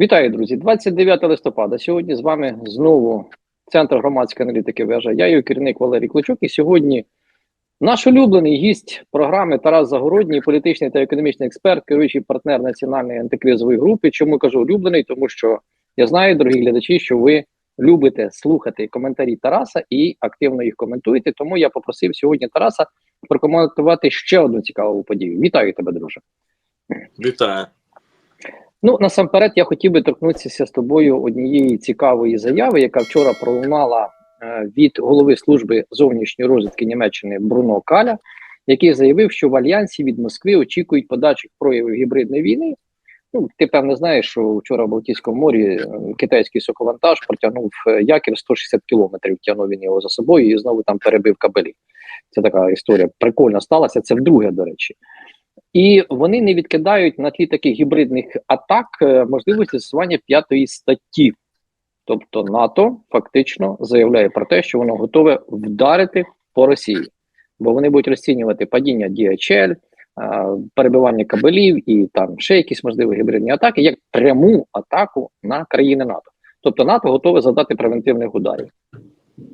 Вітаю, друзі! 29 листопада. Сьогодні з вами знову Центр громадської аналітики вежа. Я його керівник Валерій Клочук. І сьогодні наш улюблений гість програми Тарас Загородній, політичний та економічний експерт, керуючий партнер національної антикризової групи. Чому кажу улюблений? Тому що я знаю, дорогі глядачі, що ви любите слухати коментарі Тараса і активно їх коментуєте. Тому я попросив сьогодні Тараса прокоментувати ще одну цікаву подію. Вітаю тебе, друже. Вітаю. Ну насамперед, я хотів би торкнутися з тобою однієї цікавої заяви, яка вчора пролунала е, від голови служби зовнішньої розвідки Німеччини Бруно Каля, який заявив, що в альянсі від Москви очікують подальших проявів гібридної війни. Ну, ти певне знаєш, що вчора в Балтійському морі е, китайський соколантаж протягнув е, якір 160 кілометрів. Тягнув він його за собою і знову там перебив кабелі. Це така історія прикольно сталася. Це вдруге, до речі. І вони не відкидають на тлі таких гібридних атак е, можливості застосування п'ятої статті. Тобто НАТО фактично заявляє про те, що воно готове вдарити по Росії, бо вони будуть розцінювати падіння DHL, е, перебивання кабелів і там ще якісь можливі гібридні атаки як пряму атаку на країни НАТО. Тобто НАТО готове завдати превентивних ударів.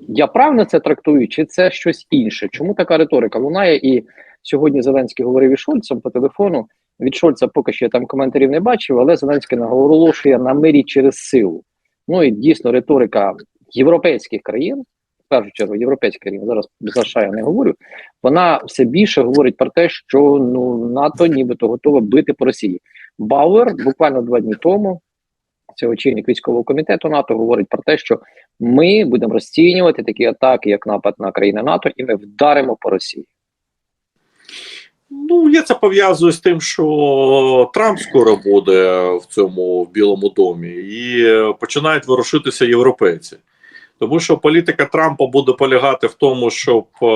Я правильно це трактую, чи це щось інше? Чому така риторика лунає? І сьогодні Зеленський говорив із Шольцем по телефону. Від Шольца поки що я там коментарів не бачив, але Зеленський наголошує на мирі через силу. Ну і дійсно риторика європейських країн, в першу чергу європейських країн, зараз за США я не говорю. Вона все більше говорить про те, що ну НАТО нібито готове бити по Росії. Бауер буквально два дні тому. Це очільник військового комітету НАТО говорить про те, що ми будемо розцінювати такі атаки, як напад на країни НАТО, і ми вдаримо по Росії. Ну, я це пов'язую з тим, що Трамп скоро буде в цьому в Білому домі, і починають ворушитися європейці. Тому що політика Трампа буде полягати в тому, щоб е,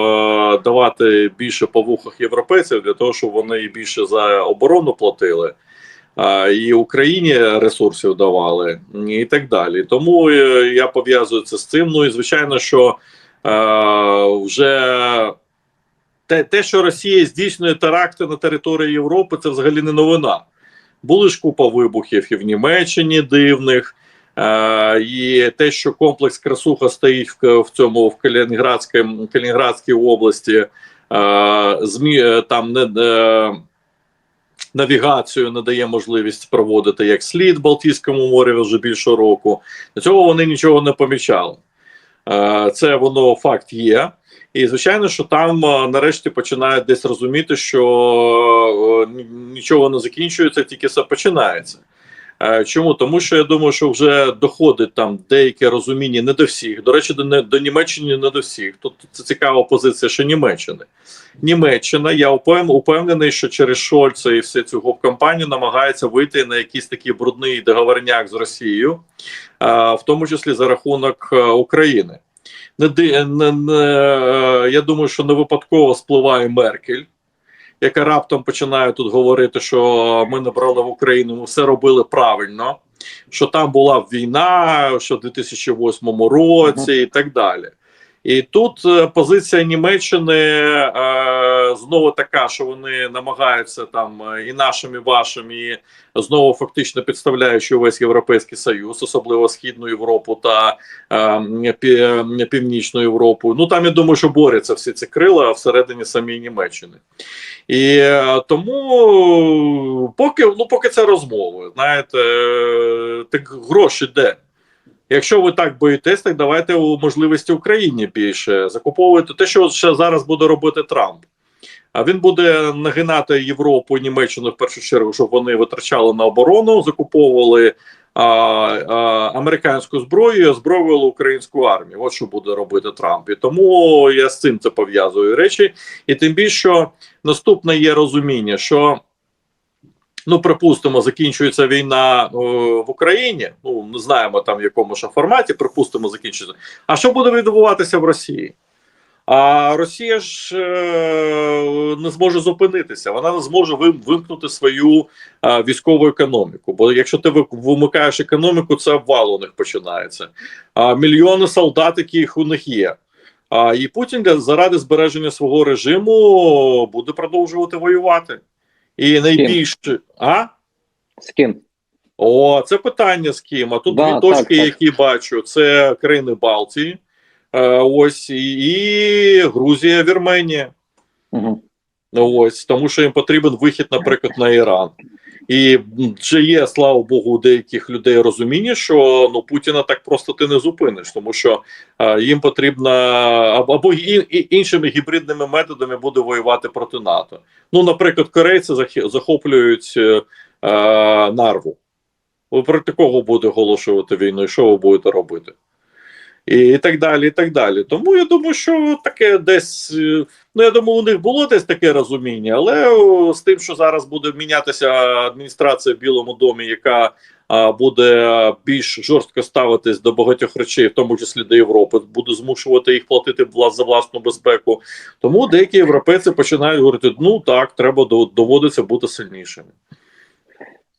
давати більше по вухах європейців для того, щоб вони більше за оборону платили, е, і Україні ресурсів давали, і так далі. Тому е, я пов'язую це з цим. Ну і звичайно, що е, вже те, те, що Росія здійснює теракти на території Європи, це взагалі не новина. Були ж купа вибухів і в Німеччині дивних, е, і те, що комплекс Красуха стоїть в, в цьому в Калінінградській області, е, ЗМІ е, там не. Е, Навігацію не дає можливість проводити як слід Балтійському морі вже більше року. До цього вони нічого не помічали. Це воно факт є. І звичайно, що там е, нарешті починають десь розуміти, що е, нічого не закінчується, тільки все починається. Е, чому? Тому що я думаю, що вже доходить там деяке розуміння не до всіх. До речі, до, не, до Німеччини не до всіх. Тут це цікава позиція, що Німеччини. Німеччина, я упевнений, що через Шольца і всю цю гоп-кампанію намагається вийти на якийсь такий брудний договорняк з Росією, в тому числі за рахунок України не, не, не я думаю, що не випадково спливає Меркель, яка раптом починає тут говорити, що ми не брали в Україну, ми все робили правильно, що там була війна, що в 2008 році і так далі. І тут е, позиція Німеччини е, знову така, що вони намагаються там е, і нашим, і вашим, і знову фактично підставляючи увесь європейський союз, особливо східну Європу та північну Європу. Ну там я думаю, що борються всі ці крила всередині самій Німеччини. І тому поки ну поки це розмови, знаєте, так гроші де. Якщо ви так боїтесь, так давайте у можливості Україні більше закуповувати те, що ще зараз буде робити Трамп. А він буде нагинати Європу і Німеччину в першу чергу, щоб вони витрачали на оборону, закуповували а, а, американську зброю, і озброювали українську армію. От що буде робити Трамп. І тому я з цим це пов'язую речі. І тим більше наступне є розуміння, що. Ну, припустимо, закінчується війна в Україні. Ну не знаємо там в якому ж форматі. Припустимо, закінчується. А що буде відбуватися в Росії? А Росія ж е, не зможе зупинитися. Вона не зможе вимкнути свою е, військову економіку. Бо якщо ти вимикаєш економіку, це обвал у них починається. А мільйони солдат, яких у них є. А і Путін для заради збереження свого режиму буде продовжувати воювати. І найбільше. А? З ким? О, це питання з ким. А тут Да, дві точки, так. які бачу: це країни Балтії, е, ось і, Грузія, Вірменія. Угу. Ось тому, що їм потрібен вихід, наприклад, на Іран. І вже є, слава Богу, у деяких людей розуміння, що ну Путіна так просто ти не зупиниш, тому що е, їм потрібно або, і, і іншими гібридними методами буде воювати проти НАТО. Ну, наприклад, корейці захоплюють е, нарву. Ви проти кого буде оголошувати війну, і що ви будете робити? І, так далі, і так далі. Тому я думаю, що таке десь. е, Ну, я думаю, у них було десь таке розуміння, але о, з тим, що зараз буде мінятися адміністрація в Білому домі, яка а, буде більш жорстко ставитись до багатьох речей, в тому числі до Європи, буде змушувати їх платити за власну безпеку. Тому деякі європейці починають говорити: ну так, треба до- доводиться бути сильнішими.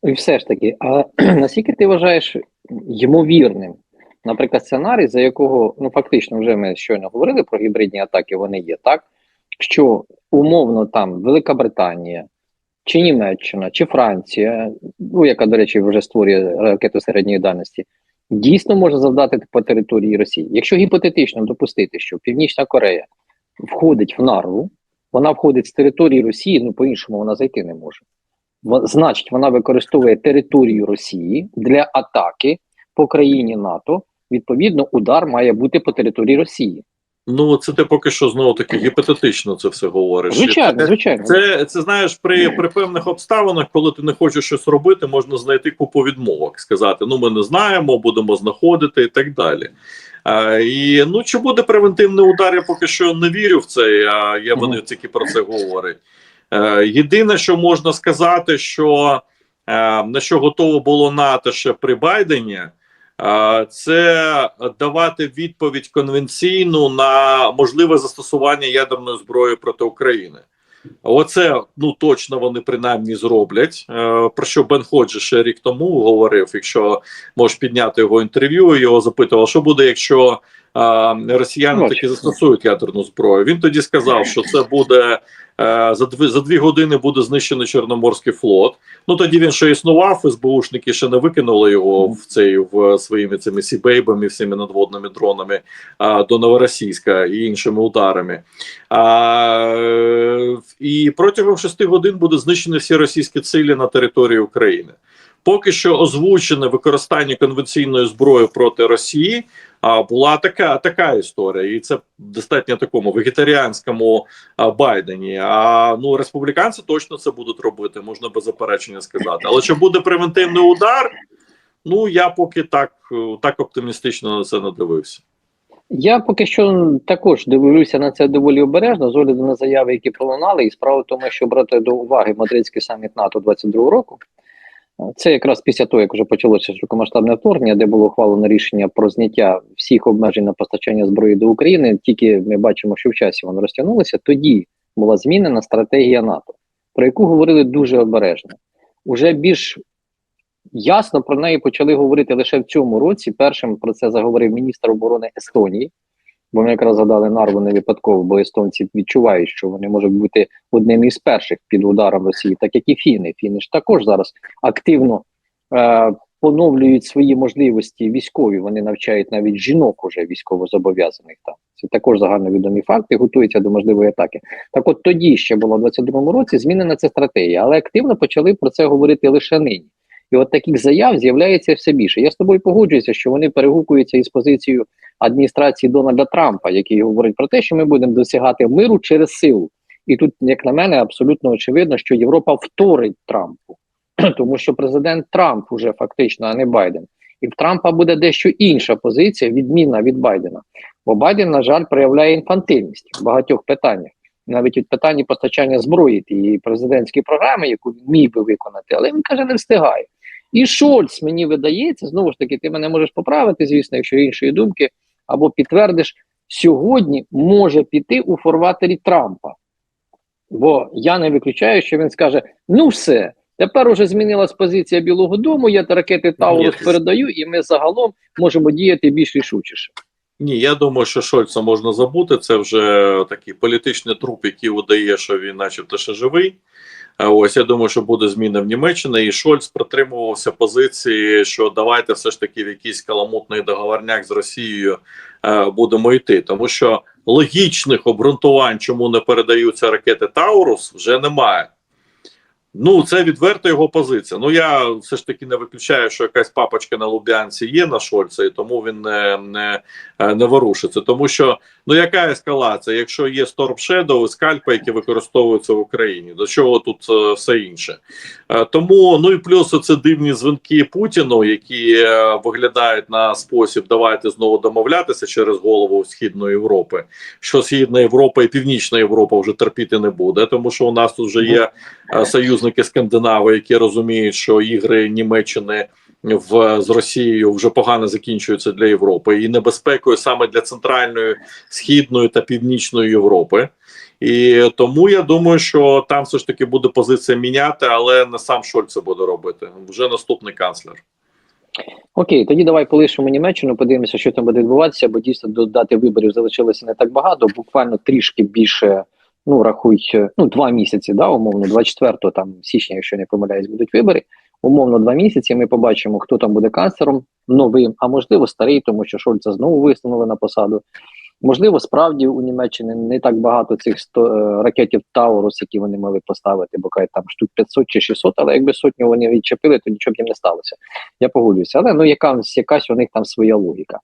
І все ж таки, а наскільки ти вважаєш ймовірним, наприклад, сценарій, за якого ну фактично вже ми щойно говорили про гібридні атаки, вони є так, що умовно там Велика Британія, чи Німеччина, чи Франція, ну яка, до речі, вже створює ракету середньої дальності, дійсно може завдати по території Росії. Якщо гіпотетично допустити, що Північна Корея входить в нарву, вона входить з території Росії, ну по-іншому вона зайти не може. Значить, вона використовує територію Росії для атаки по країні НАТО. Відповідно, удар має бути по території Росії. Ну, це ти поки що знову таки гіпотетично це все говориш. Звичайно, звичайно. Це, це знаєш, при, при певних обставинах, коли ти не хочеш щось робити, можна знайти купу відмовок, сказати: ну ми не знаємо, будемо знаходити і так далі. А, і ну чи буде превентивний удар, я поки що не вірю в це. А я вони тільки про це говорять. Е, єдине, що можна сказати, що е, на що готово було НАТО ще при Байдені. Це давати відповідь конвенційну на можливе застосування ядерної зброї проти України. Оце ну точно вони принаймні зроблять. Е, про що Бен Ходжі ще рік тому говорив. Якщо можеш підняти його інтерв'ю, його запитував, що буде, якщо росіяни Бачу. таки застосують ядерну зброю. Він тоді сказав, що це буде е, за дві за дві години буде знищено Чорноморський флот. Ну тоді він ще існував. СБУшники ще не викинули його в цей в своїми цими сібейбами, всіми надводними дронами а, до Новоросійська і іншими ударами. А, е, і протягом шести годин буде знищені всі російські цілі на території України. Поки що озвучене використання конвенційної зброї проти Росії а, була така така історія, і це достатньо такому вегетаріанському а, Байдені. А ну республіканці точно це будуть робити, можна без заперечення сказати. Але чи буде превентивний удар? Ну я поки так, так оптимістично на це не дивився. Я поки що також дивлюся на це доволі обережно, з огляду на заяви, які пролунали, і справа в тому, що брати до уваги мадридський саміт НАТО 22 року. Це якраз після того, як вже почалося широкомасштабне вторгнення, де було ухвалено рішення про зняття всіх обмежень на постачання зброї до України. Тільки ми бачимо, що в часі воно розтягнулося. Тоді була змінена стратегія НАТО, про яку говорили дуже обережно. Уже більш ясно про неї почали говорити лише в цьому році. Першим про це заговорив міністр оборони Естонії, бо ми якраз згадали нарву не випадково, бо естонці відчувають, що вони можуть бути одним із перших під ударом Росії, так як і фіни. Фіни ж також зараз активно е, поновлюють свої можливості військові. Вони навчають навіть жінок уже військовозобов'язаних там. Це також загальновідомі факти, готуються до можливої атаки. Так от тоді ще було в 22-му році змінена ця стратегія, але активно почали про це говорити лише нині. І от таких заяв з'являється все більше. Я з тобою погоджуюся, що вони перегукуються із позицією адміністрації Дональда Трампа, який говорить про те, що ми будемо досягати миру через силу. І тут, як на мене, абсолютно очевидно, що Європа вторить Трампу, тому що президент Трамп уже фактично, а не Байден. І в Трампа буде дещо інша позиція, відмінна від Байдена. Бо Байден, на жаль, проявляє інфантильність в багатьох питаннях, навіть від питання постачання зброї тієї президентської програми, яку він міг би виконати, але він каже, не встигає. І Шольц мені видається, знову ж таки, ти мене можеш поправити, звісно, якщо іншої думки, або підтвердиш, сьогодні може піти у форватері Трампа. Бо я не виключаю, що він скаже: ну все, тепер уже змінилась позиція Білого Дому, я ракети Таурус передаю, і ми загалом можемо діяти більш рішучіше. Ні, я думаю, що Шольца можна забути. Це вже такий політичний труп, який удає, що він, начебто, ще живий. Е, Ось я думаю, що буде зміна в Німеччині, і Шольц притримувався позиції, що давайте все ж таки в якийсь каламутний договорняк з Росією е, будемо йти, тому що логічних обґрунтувань, чому не передаються ракети Таурус, вже немає. Ну, це відверта його позиція. Ну я все ж таки не виключаю, що якась папочка на Лубянці є на Шольца, і тому він не, не, е, не ворушиться. Тому що ну яка ескалація, якщо є Shadow і скальпи, які використовуються в Україні, до чого тут е, все інше? Е, тому ну і плюс оце дивні дзвінки Путіну, які виглядають на спосіб давайте знову домовлятися через голову Східної Європи. Що Східна Європа і Північна Європа вже терпіти не буде, тому що у нас тут вже є е, союзники Скандинави, які розуміють, що ігри Німеччини в з Росією вже погано закінчуються для Європи і небезпекою саме для центральної, східної та північної Європи. І тому я думаю, що там все ж таки буде позиція міняти, але не сам Шольц це буде робити. Вже наступний канцлер. Окей, тоді давай полишимо Німеччину, подивимося, що там буде відбуватися, бо дійсно до дати виборів залишилося не так багато, буквально трішки більше. Ну, рахуй, ну, два місяці, да, умовно, 24 там січня, якщо не помиляюсь, будуть вибори. Умовно, два місяці. Ми побачимо, хто там буде канцлером новим, а можливо, старий, тому що Шольца знову висунули на посаду. Можливо, справді у Німеччині не так багато цих 100, е, ракетів Таурус, які вони мали поставити, бо кажуть, там штук 500 чи 600, але якби сотню вони відчепили, то нічого б їм не сталося. Я погоджуюся. Але ну якась, якась у них там своя логіка.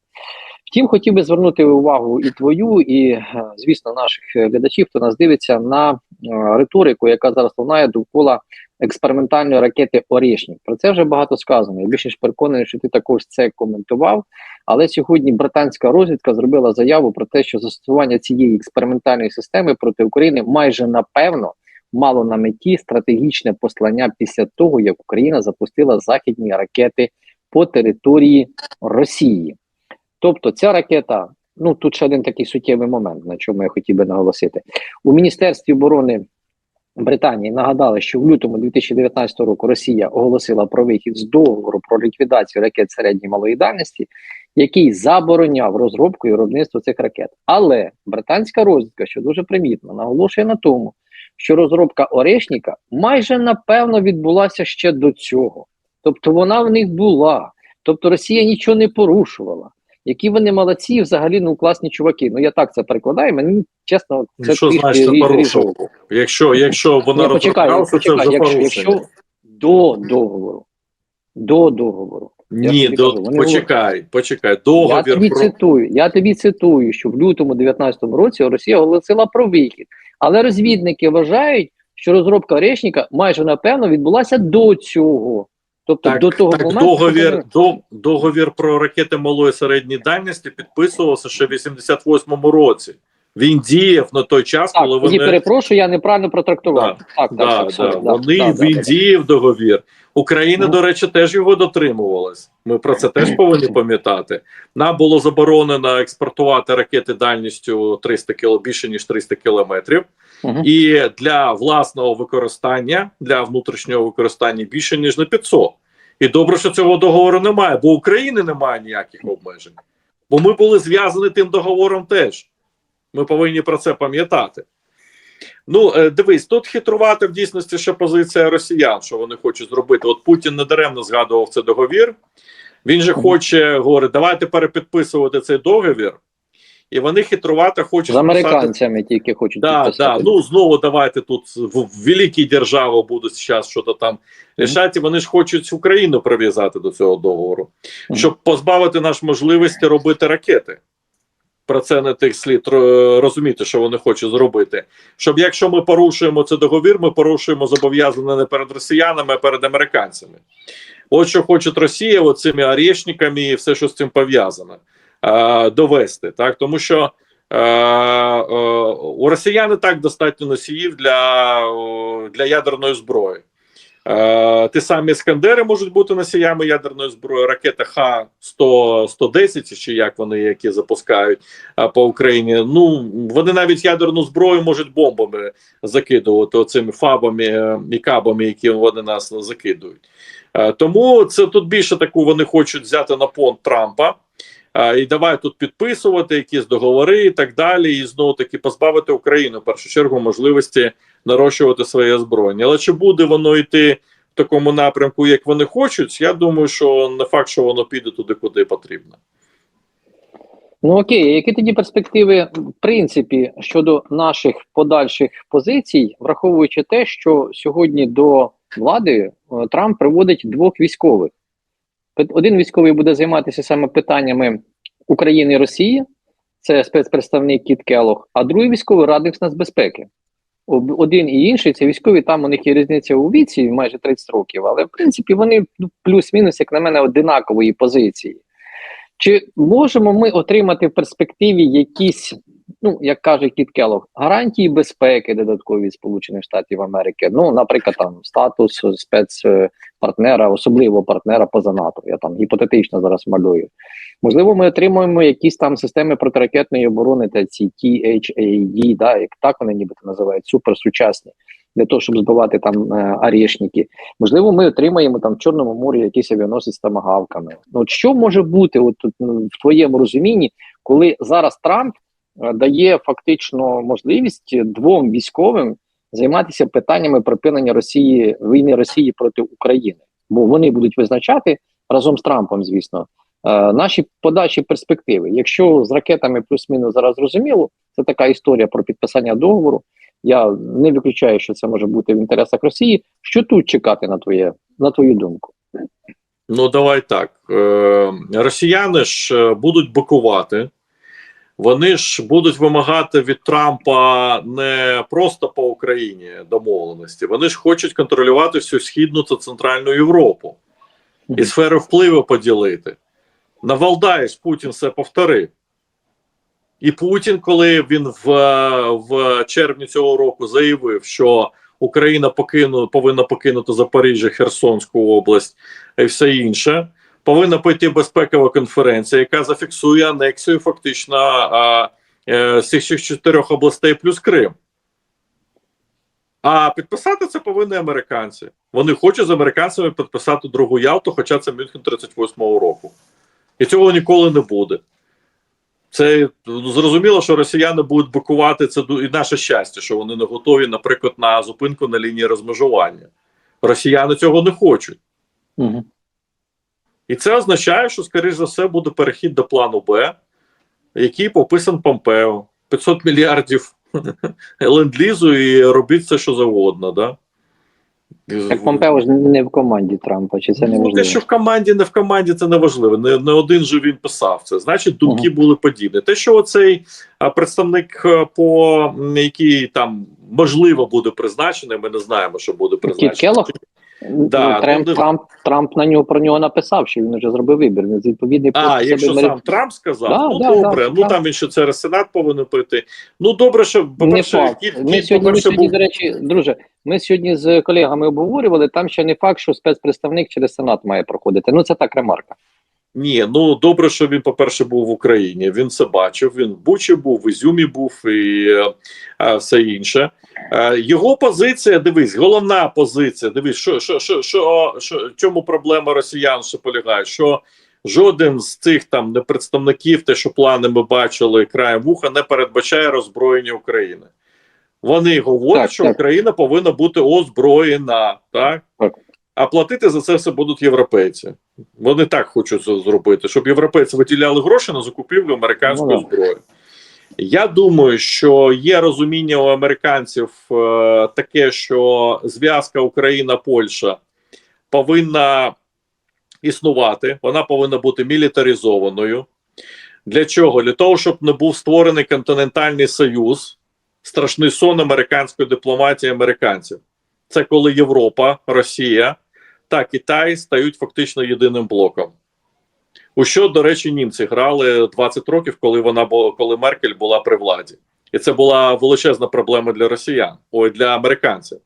Втім, хотів би звернути увагу і твою, і е, звісно, наших е, глядачів, хто нас дивиться на е, риторику, яка зараз лунає довкола експериментальної ракети Орішнік. Про це вже багато сказано. Я більше ніж переконаний, що ти також це коментував. Але сьогодні британська розвідка зробила заяву про те, що застосування цієї експериментальної системи проти України майже напевно мало на меті стратегічне послання після того, як Україна запустила західні ракети по території Росії. Тобто ця ракета, ну тут ще один такий суттєвий момент, на чому я хотів би наголосити. У Міністерстві оборони Британії нагадали, що в лютому 2019 року Росія оголосила про вихід з договору про ліквідацію ракет середньої малої дальності, який забороняв розробку і виробництво цих ракет. Але британська розвідка, що дуже примітно, наголошує на тому, що розробка Орешніка майже напевно відбулася ще до цього. Тобто вона в них була. Тобто Росія нічого не порушувала. Які вони молодці, взагалі ну класні чуваки. Ну я так це перекладаю. Мені чесно, це Ну, що значить рі- порушував? ріжово. Якщо, якщо вона розроблялася, це почекай, вже якщо, якщо до договору, до договору. Ні, до, кажу, почекай, почекай. Я тобі про цитую. Я тобі цитую, що в лютому 19-му році Росія оголосила про вихід, але розвідники вважають, що розробка Орешника майже напевно відбулася до цього. Тобто так, до того так моменту, договір, до, договір про ракети малої середньої дальності підписувався ще в 88-му році. Він діяв на той час, так, коли вони перепрошую, я неправильно протрактував. Да, Так, так, да, так, да, вони да, да, він да. діяв договір. Україна, Ну. до речі, теж його дотримувалась. Ми про це теж повинні пам'ятати. Нам було заборонено експортувати ракети дальністю 300 кіло більше ніж 300 кілометрів. Мгм. і для власного використання, для внутрішнього використання більше ніж на 500. І добре, що цього договору немає, бо України немає ніяких обмежень. Бо ми були зв'язані тим договором теж. Ми повинні про це пам'ятати. Ну, е, дивись, тут хитрувати в дійсності ще позиція росіян, що вони хочуть зробити. От Путін недаремно згадував цей договір. Він же хоче, говорить, давайте перепідписувати цей договір. І вони хитрувати хочуть З писати американцями тільки хочуть Да, підписати. да. Ну знову давайте тут в, в великі держави будуть зараз щось там рішати. Вони ж хочуть Україну прив'язати до цього договору, щоб позбавити нас можливості робити ракети. Про це не тих слід розуміти, що вони хочуть зробити. Щоб якщо ми порушуємо цей договір, ми порушуємо зобов'язання не перед росіянами, а перед американцями. От що хоче Росія, оцими орешниками і все, що з цим пов'язано, е, довести. Так? Тому що е, е, у росіян і так достатньо носіїв для, для ядерної зброї. Е, ті самі Іскандери можуть бути носіями ядерної зброї, ракета Х-100-110, чи як вони які запускають е, по Україні. Ну вони навіть ядерну зброю можуть бомбами закидувати оцими фабами е, і кабами, які вони нас закидують. Е, тому це тут більше таку вони хочуть взяти на понт Трампа. І давай тут підписувати якісь договори і так далі, і знову таки позбавити Україну в першу чергу можливості нарощувати своє озброєння. Але чи буде воно йти в такому напрямку, як вони хочуть? Я думаю, що не факт, що воно піде туди, куди потрібно. Ну окей, які тоді перспективи, в принципі, щодо наших подальших позицій, враховуючи те, що сьогодні до влади е, Трамп приводить двох військових. Один військовий буде займатися саме питаннями України і Росії, це спецпредставник Кіт Келох, а другий військовий радник з нацбезпеки. Один і інший це військові, там у них є різниця у віці, майже 30 років, але в принципі вони ну, плюс-мінус, як на мене, одинакової позиції. Чи можемо ми отримати в перспективі якісь, ну як каже Кіт Келлог, гарантії безпеки додаткові Сполучених Штатів Америки? Ну, наприклад, там статус спецпартнера, особливо партнера поза НАТО. Я там гіпотетично зараз малюю. Можливо, ми отримуємо якісь там системи протиракетної оборони та ці THAD, да, як так вони нібито називають, суперсучасні, для того, щоб збивати там е, арішники. Можливо, ми отримаємо там в Чорному морі якийсь авіаносець з тамагавками. Ну, от що може бути от, ну, в твоєму розумінні, коли зараз Трамп дає фактично можливість двом військовим займатися питаннями припинення Росії війни Росії проти України, бо вони будуть визначати разом з Трампом, звісно, е, наші подальші перспективи. Якщо з ракетами плюс-мінус зараз зрозуміло, це така історія про підписання договору. Я не виключаю, що це може бути в інтересах Росії. Що тут чекати на твоє на твою думку? Ну, давай так. Е, росіяни ж е, будуть бикувати. Вони ж будуть вимагати від Трампа не просто по Україні домовленості. Вони ж хочуть контролювати всю східну та центральну Європу і сфери впливу поділити. На Валдаєш Путін все повторив. І Путін, коли він в, в червні цього року заявив, що Україна покину, повинна покинути Запоріжжя, Херсонську область і все інше, повинна пройти безпекова конференція, яка зафіксує анексію фактично е, цих чотирьох областей плюс Крим. А підписати це повинні американці. Вони хочуть з американцями підписати другу Ялту, хоча це Мюнхен 38-го року. І цього ніколи не буде. Це ну, зрозуміло, що росіяни будуть бикувати це і наше щастя, що вони не готові, наприклад, на зупинку на лінії розмежування. Росіяни цього не хочуть. Угу. І це означає, що, скоріш за все, буде перехід до плану Б, який пописан Помпео. 500 мільярдів ленд-лізу і робіть все, що завгодно. Да? Так Помпео ж не в команді Трампа, чи це Ну, те, що в команді, не в команді, це не важливо. Не, не один же він писав це. Значить, думки були подібні. Те, що оцей а, представник, по який там можливо буде призначений, ми не знаємо, що буде Кіт призначений. Да, Ну, Трамп, ну, Трамп, Трамп на нього про нього написав, що він вже зробив вибір. Він відповідний А, якщо себе сам мере- Трамп сказав, Да, ну да, добре, да, ну да. там він ще це Сенат повинен прийти. Ну добре, що по-перше, Ми сьогодні, ми сьогодні, був до речі, друже, ми сьогодні з колегами обговорювали, там ще не факт, що спецпредставник через Сенат має проходити. Ну, це так ремарка. Ні, ну добре, що він, по-перше, був в Україні. Він це бачив. Він в Бучі був, в Ізюмі був і е, е, все інше. Е, його позиція, дивись, головна позиція. Дивись, що, що, що, що, що чому проблема росіян ще полягає? Що жоден з цих там не представників, те, що плани ми бачили краєм вуха, не передбачає роззброєння України. Вони говорять, Так, що так. Україна повинна бути озброєна, так? Так. А платити за це все будуть європейці. Вони так хочуть це зробити, щоб європейці виділяли гроші на закупівлю американської Ну, зброї. Я думаю, що є розуміння у американців е, таке, що зв'язка Україна-Польща повинна існувати, вона повинна бути мілітаризованою. Для чого? Для того, щоб не був створений континентальний союз, страшний сон американської дипломатії американців. Це коли Європа, Росія та Китай стають фактично єдиним блоком. У що, до речі, німці грали 20 років, коли вона коли Меркель була при владі. І це була величезна проблема для росіян, ой, для американців.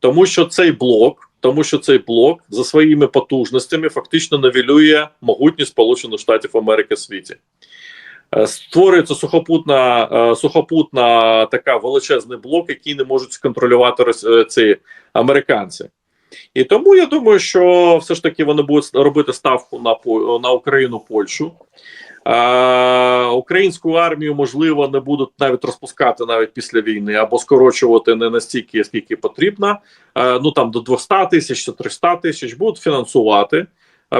Тому що цей блок, тому що цей блок за своїми потужностями фактично навілює могутність Сполучених Штатів Америки світі. Е, Створюється сухопутна, е, сухопутна така величезний блок, який не можуть сконтролювати е, ці американці. І тому я думаю, що все ж таки вони будуть робити ставку на на Україну Польщу. Е, українську армію можливо не будуть навіть розпускати навіть після війни або скорочувати не настільки, скільки потрібно. Е, ну там до 200 тисяч, до 300 тисяч будуть фінансувати,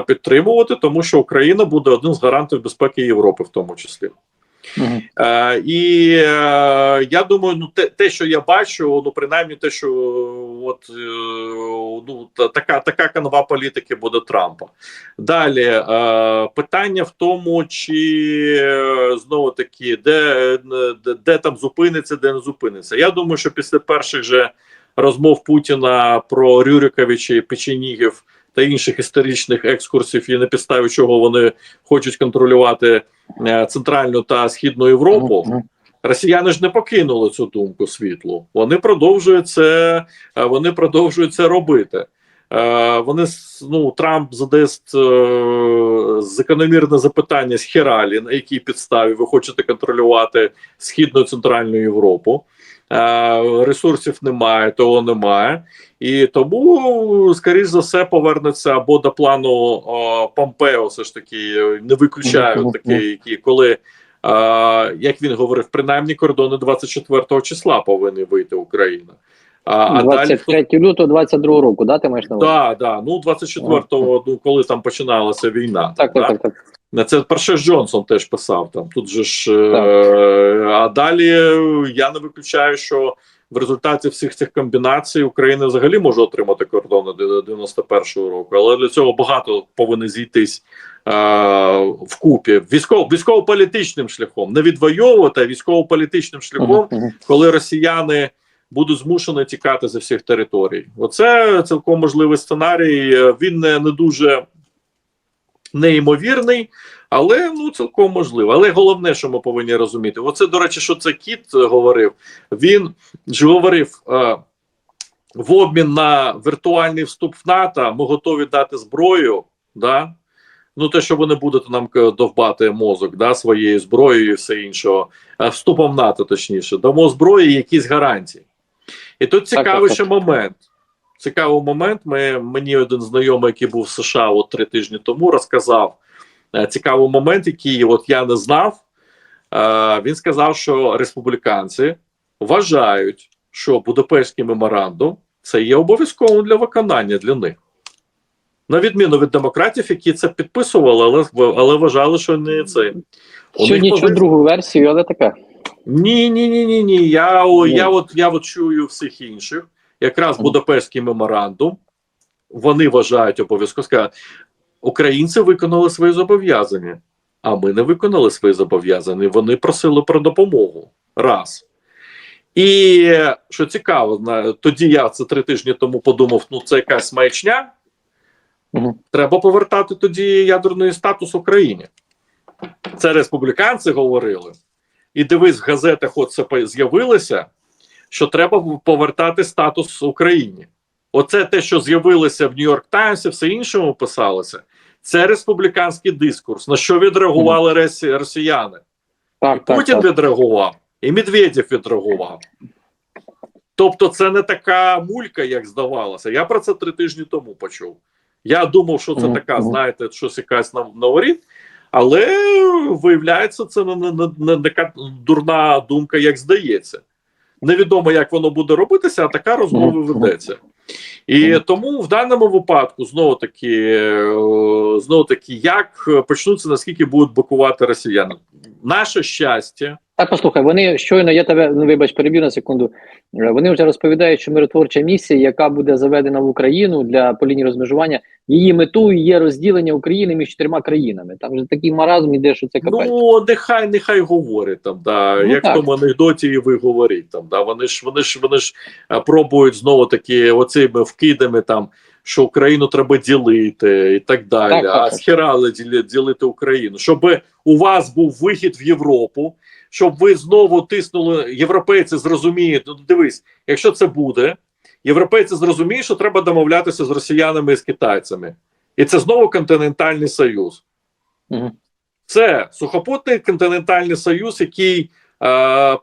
підтримувати, тому що Україна буде одним з гарантів безпеки Європи, в тому числі. Мгм. Е, і е, я думаю, ну те, те, що я бачу, ну принаймні те, що е, от е, ну та, така така канва політики буде Трампа. Далі е, питання в тому, чи е, знову таки, де, де, де там зупиниться, де не зупиниться. Я думаю, що після перших же розмов Путіна про Рюриковича і Печенігів та інших історичних екскурсів, і на підставі чого вони хочуть контролювати е, центральну та східну Європу. Росіяни ж не покинули цю думку світлу. Вони продовжують це, е, вони продовжують це робити. Е, Вони ну Трамп задасть е, закономірне запитання з Хералі, на якій підставі ви хочете контролювати східну і центральну Європу. Е, Ресурсів немає, того немає, і тому, скоріш за все, повернеться або до плану о, Помпео, все ж таки, е, не виключаю такий, коли, е, як він говорив, принаймні кордони 24 числа повинні вийти Україна. А, а далі 23 лютого 22 року, да, ти маєш на увазі? да, да, ну 24-го, ну коли там починалася війна. Так, да? так, так, так. На Це перше ж Джонсон теж писав там. Тут же ж е, Так. а далі я не виключаю, що в результаті всіх цих комбінацій Україна взагалі може отримати кордони до 91-го року, але для цього багато повинні зійтись е, вкупі військово військово-політичним шляхом, не відвоювати, а військово-політичним шляхом, коли росіяни будуть змушені тікати зі всіх територій. Оце цілком можливий сценарій. Він не, не дуже неймовірний, але ну цілком можливо. Але головне, що ми повинні розуміти, оце, до речі, що це кіт говорив. Він ж говорив. Е, в обмін на віртуальний вступ в НАТО ми готові дати зброю, да? ну те, що ви не будете нам е, довбати мозок да, своєю зброєю і все іншого, е, вступом в НАТО, точніше, дамо зброї і якісь гарантії. І тут так, цікавий так. ще момент. Цікавий момент. Ми, мені один знайомий, який був в США от три тижні тому, розказав е, цікавий момент, який от я не знав. Е, він сказав, що республіканці вважають, що Будапештський меморандум це є обов'язковим для виконання для них. На відміну від демократів, які це підписували, але, але вважали, що не це. У Сьогодні них другу версію, але така. ні, ні, ні, ні, ні. Я, о, Ні. я, от, я от чую всіх інших. Якраз. Будапештський меморандум. Вони вважають обов'язково сказати, українці виконали свої зобов'язання, а ми не виконали свої зобов'язання. Вони просили про допомогу. Раз. І що цікаво, тоді я це три тижні тому подумав: ну це якась маячня. Треба повертати тоді ядерний статус Україні. Це республіканці говорили. І дивись, в газетах от це з'явилося, що треба повертати статус Україні. Оце те, що з'явилося в Нью-Йорк Таймс і все іншому писалося. Це республіканський дискурс. На що відреагували росі- росіяни? Так, і так, Путін так. відреагував, і Медведєв відреагував. Тобто, це не така мулька, як здавалося. Я про це три тижні тому почув. Я думав, що це Мгм, така, знаєте, щось якась новоріт, але виявляється, це не, не, не, не така дурна думка, як здається. Невідомо, як воно буде робитися, а така розмова ведеться. І тому в даному випадку знову таки, знову таки, як почнуться, наскільки будуть блокувати росіяни. Наше щастя, Так, послухай, вони щойно, я тебе ну, вибач, переб'ю на секунду. Е, Вони вже розповідають, що миротворча місія, яка буде заведена в Україну для по лінії розмежування, її метою є розділення України між чотирма країнами. Там вже такий маразм іде, що це капець. Ну, нехай, нехай говорять там, да, Ну, як так. в тому анекдоті, і ви говоріть там. Да, вони ж вони ж вони ж е, пробують знову таки оцими вкидами там. Що Україну треба ділити і так далі. Так, так, а схерали діли- ділити Україну, щоб у вас був вихід в Європу, щоб ви знову тиснули. Європейці зрозуміють. Ну дивись, якщо це буде, європейці зрозуміють, що треба домовлятися з росіянами і з китайцями, і це знову континентальний союз. Мгм. Це сухопутний континентальний союз, який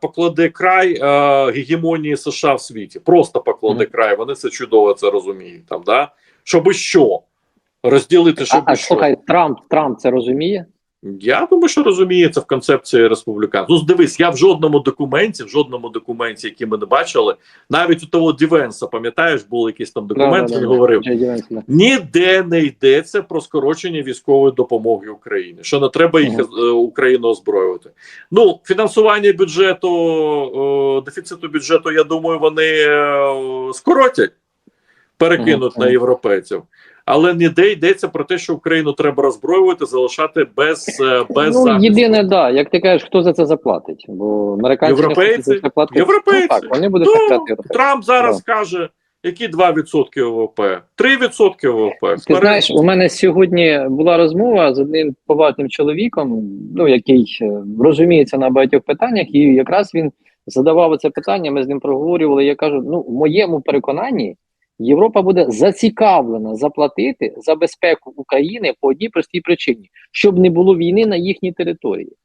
покладе край е, гегемонії США в світі. Просто покладе край. Вони це чудово це розуміють. Там, да? Щоби що? Розділити, А, щоб а що. слухай, Трамп, Трамп це розуміє? Я думаю, що розуміється в концепції республіканців. Ну, дивись, я в жодному документі, в жодному документі, який ми не бачили, навіть у того Дівенса, пам'ятаєш, був якийсь там документ, Да, він да, говорив: да. ніде не йдеться про скорочення військової допомоги Україні, що не треба їх Мгм. е, Україну озброювати. Ну, фінансування бюджету, е, дефіциту бюджету, я думаю, вони е, скоротять, перекинуть Мгм. на європейців. Але ніде йдеться про те, що Україну треба роззброювати, залишати без, е, без ну, захисту. єдине, да, як ти кажеш, хто за це заплатить? Бо американці Європейці? не за це платити. Європейці. Ну, так, вони будуть Ну, європейці. Трамп зараз каже, які 2% ВВП, 3% ВВП. Ти знаєш, у мене сьогодні була розмова з одним поважним чоловіком, ну який е, розуміється на багатьох питаннях, і якраз він задавав це питання. Ми з ним проговорювали. Я кажу: ну, в моєму переконанні, Європа буде зацікавлена заплатити за безпеку України по одній простій причині, щоб не було війни на їхній території.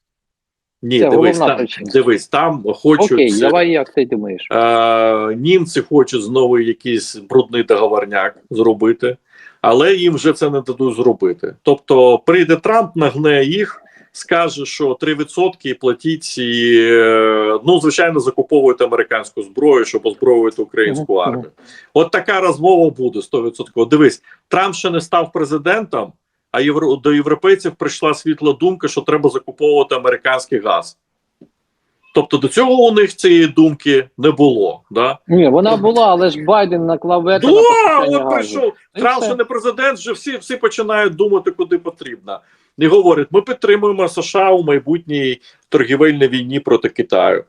Ні, це дивись, там, причина. дивись, там хочуть. Окей, давай як ти думаєш? Е, німці хочуть знову якийсь брудний договорняк зробити, але їм вже це не дадуть зробити. Тобто прийде Трамп, нагне їх, скаже, що 3% і платіть, і, е, ну, звичайно, закуповують американську зброю, щоб озброювати українську армію. От така розмова буде 100%. Дивись, Трамп ще не став президентом, а євро, до європейців прийшла світла думка, що треба закуповувати американський газ. Тобто до цього у них цієї думки не було. Да? Ні, вона була, але ж Байден наклав вето на Да, от прийшов. Трамп ще не президент, вже всі, всі починають думати, куди потрібно. І говорять, ми підтримуємо США у майбутній торгівельній війні проти Китаю.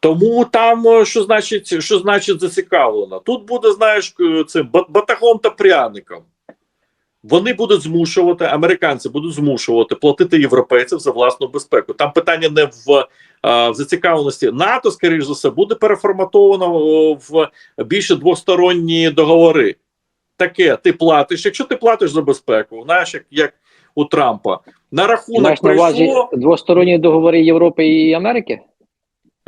Тому там е, що значить, що значить зацікавлено. Тут буде, знаєш, е, цим ба- батагом та пряником. Вони будуть змушувати, американці будуть змушувати платити європейців за власну безпеку. Там питання не в, в зацікавленості НАТО, скоріш за все, буде переформатовано в більше двосторонні договори. Таке, ти платиш. Якщо ти платиш за безпеку, знаєш, як, як у Трампа, на рахунок на увазі двосторонні договори Європи і Америки?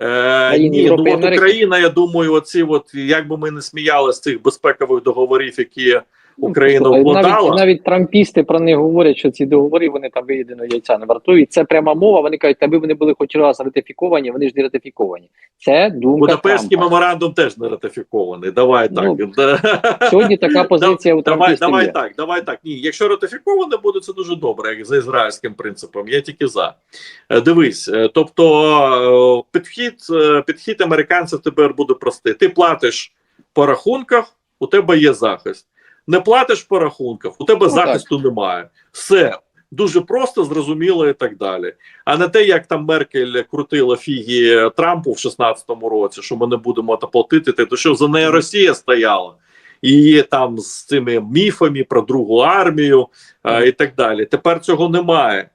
Е, ні, Європи ну от Америки. Україна, я думаю, оці, от як би ми не сміяли з цих безпекових договорів, які Україна Слухай, укладала. Навіть, навіть трампісти про них говорять, що ці договори вони там виєдиного яйця не вартують. Це пряма мова. Вони кажуть, аби вони були хоч раз ратифіковані, вони ж не ратифіковані. Це думка Будапештський меморандум теж не ратифікований. Давай так. Ну, Сьогодні така позиція у давай, давай є. так, давай так. Ні, якщо ратифіковане буде, це дуже добре, як за ізраїльським принципом. Я тільки за. Е, Дивись, е, тобто е, підхід, підхід американців тепер буде простий. Ти платиш по рахунках, у тебе є захист. Не платиш по рахунках, у тебе Ну, захисту немає. Все. Дуже просто, зрозуміло і так далі. А не те, як там Меркель крутила фіги Трампу в 16-му році, що ми не будемо та платити, то що за нею Росія стояла. І там з цими міфами про другу армію а, і так далі. Тепер цього немає.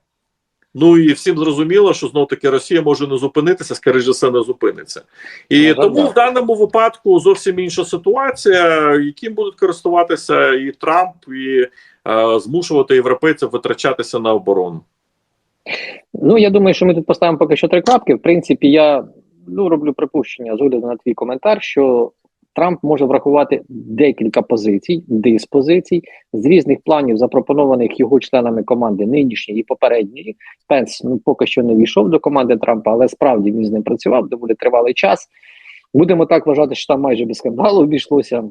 Ну і всім зрозуміло, що знов таки Росія може не зупинитися, скоріше за все, не зупиниться. І Ну, тому да. в даному випадку зовсім інша ситуація, яким будуть користуватися і Трамп, і е, змушувати європейців витрачатися на оборону. Ну я думаю, що ми тут поставимо поки що три крапки. В принципі, я ну роблю припущення з огляду на твій коментар, що Трамп може врахувати декілька позицій, диспозицій з різних планів, запропонованих його членами команди нинішньої і попередньої. Пенс ну поки що не війшов до команди Трампа, але справді він з ним працював доволі тривалий час. Будемо так вважати, що там майже без скандалу обійшлося.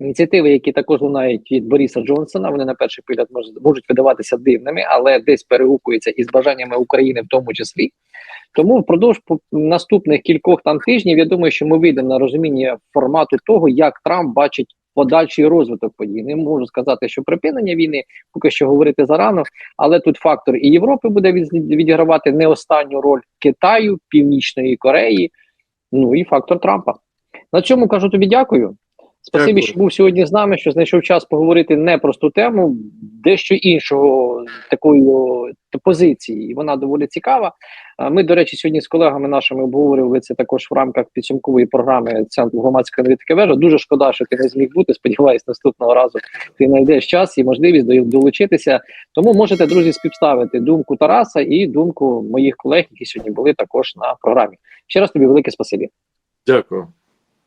Ініціативи, які також лунають від Бориса Джонсона, вони на перший погляд можуть, видаватися дивними, але десь перегукуються із бажаннями України в тому числі. Тому впродовж наступних кількох там тижнів я думаю, що ми вийдемо на розуміння формату того, як Трамп бачить подальший розвиток подій. Не можу сказати, що припинення війни поки що говорити зарано, але тут фактор і Європи буде відігравати не останню роль Китаю, Північної Кореї, ну і фактор Трампа. На цьому кажу тобі дякую. Спасибі, Дякую. що був сьогодні з нами, що знайшов час поговорити не просту тему, дещо іншого такої позиції. І вона доволі цікава. Ми, до речі, сьогодні з колегами нашими обговорювали це також в рамках підсумкової програми Центру громадської аналітики вежа. Дуже шкода, що ти не зміг бути. Сподіваюсь, наступного разу ти знайдеш час і можливість долучитися. Тому можете, друзі, співставити думку Тараса і думку моїх колег, які сьогодні були також на програмі. Ще раз тобі велике спасибі. Дякую.